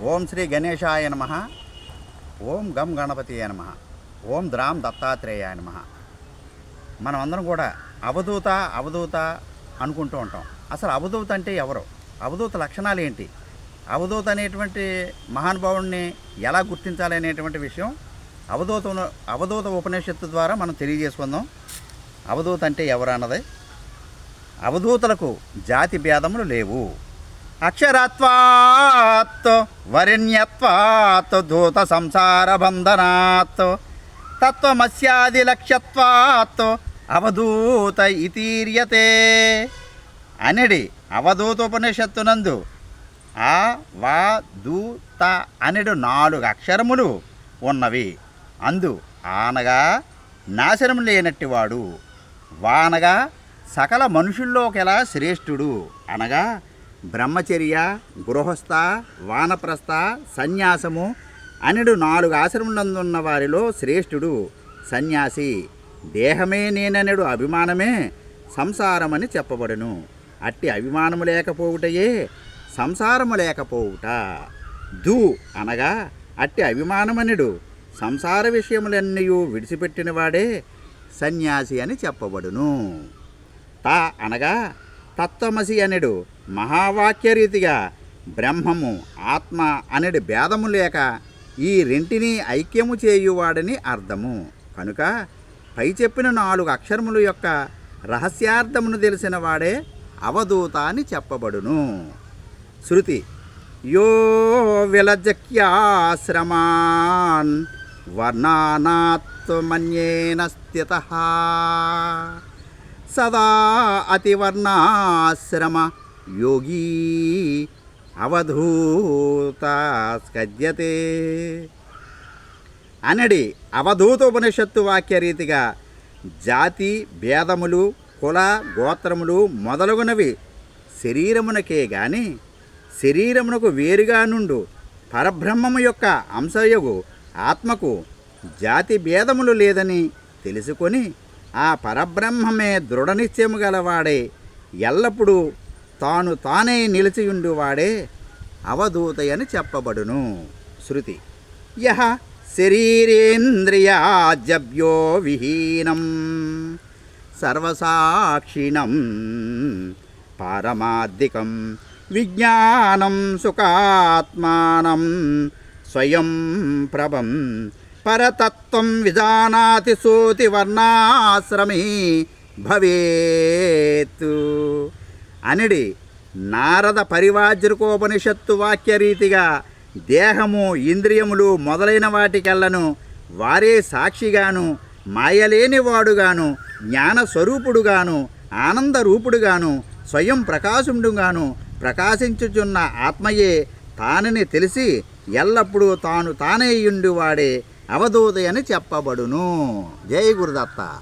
ఓం శ్రీ గణేశాయ నమ. ఓం గం గణపతి నమ. ఓం ద్రాం దత్తాత్రేయాయ నమ. మనం అందరం కూడా అవధూత అవధూత అనుకుంటూ ఉంటాం. అసలు అవధూత అంటే ఎవరు? అవధూత లక్షణాలు ఏంటి? అవధూత అనేటువంటి మహానుభావుడిని ఎలా గుర్తించాలి అనేటువంటి విషయం అవధూత అవధూత ఉపనిషత్తు ద్వారా మనం తెలియజేసుకుందాం. అవధూత అంటే ఎవరు అన్నది? అవధూతలకు జాతి భేదములు లేవు. అక్షరత్వాత్ వరిణ్యత్వాత్ దూత సంసార బంధనాత్ తత్వమస్యాది లక్ష్యత్వాత్ అవధూత ఇతీర్యతే అనడి అవధూతోపనిషత్తునందు ఆ వా దూ త అనడు నాలుగు అక్షరములు ఉన్నవి. అందు ఆనగా నాశనం లేనట్టివాడు. వానగా సకల మనుషుల్లోకెలా శ్రేష్ఠుడు అనగా బ్రహ్మచర్య గృహస్థ వానప్రస్థ సన్యాసము అనడు నాలుగు ఆశ్రములందున్న వారిలో శ్రేష్ఠుడు సన్యాసి. దేహమే నేననడు అభిమానమే సంసారమని చెప్పబడును. అట్టి అభిమానము లేకపోవుటయే సంసారము లేకపోవుట. దు అనగా అట్టి అభిమానమనుడు సంసార విషయములన్నీ విడిచిపెట్టినవాడే సన్యాసి అని చెప్పబడును. త అనగా తత్వమసి అనడు మహావాక్యరీతిగా బ్రహ్మము ఆత్మ అనడి భేదము లేక ఈ రెంటిని ఐక్యము చేయువాడని అర్థము. కనుక పై చెప్పిన నాలుగు అక్షరముల యొక్క రహస్యార్థమును తెలిసిన వాడే అవధూత అని చెప్పబడును. శృతి యో విలజక్యాశ్రమాన్ వర్ణానాత్మన్యేన స్థిత. సదా అతివర్ణాశ్రమ యోగీ అవధూత స్కద్యతే అనడి అవధూత ఉపనిషత్తు వాక్య రీతిగా జాతి భేదములు కుల గోత్రములు మొదలగునవి శరీరమునకే గాని శరీరమునకు వేరుగా నుండు పరబ్రహ్మము యొక్క అంశయగు ఆత్మకు జాతి భేదములు లేదని తెలుసుకొని ఆ పరబ్రహ్మమే దృఢనిశ్చయము గలవాడే ఎల్లప్పుడూ తాను తానే నిలిచియుండువాడే అవధూతయని చెప్పబడును. శృతి. యహ శరీరేంద్రియాజభ్యో విహీనం సర్వసాక్షిణం పారమార్థికం విజ్ఞానం సుఖాత్మానం స్వయం ప్రభం పరతత్వం విజానాతి సూతి వర్ణాశ్రమీ భవేత్ అనిడి నారద పరివాజ్రకోపనిషత్తు వాక్యరీతిగా దేహము ఇంద్రియములు మొదలైన వాటికెల్లను వారే సాక్షిగాను మాయలేనివాడుగాను జ్ఞాన ఆనందరూపుడుగాను స్వయం ప్రకాశుండుగాను ప్రకాశించుచున్న ఆత్మయే తానని తెలిసి ఎల్లప్పుడూ తాను తానేయుండి వాడే అవధూత అని చెప్పబడును. జై గురుదత్త.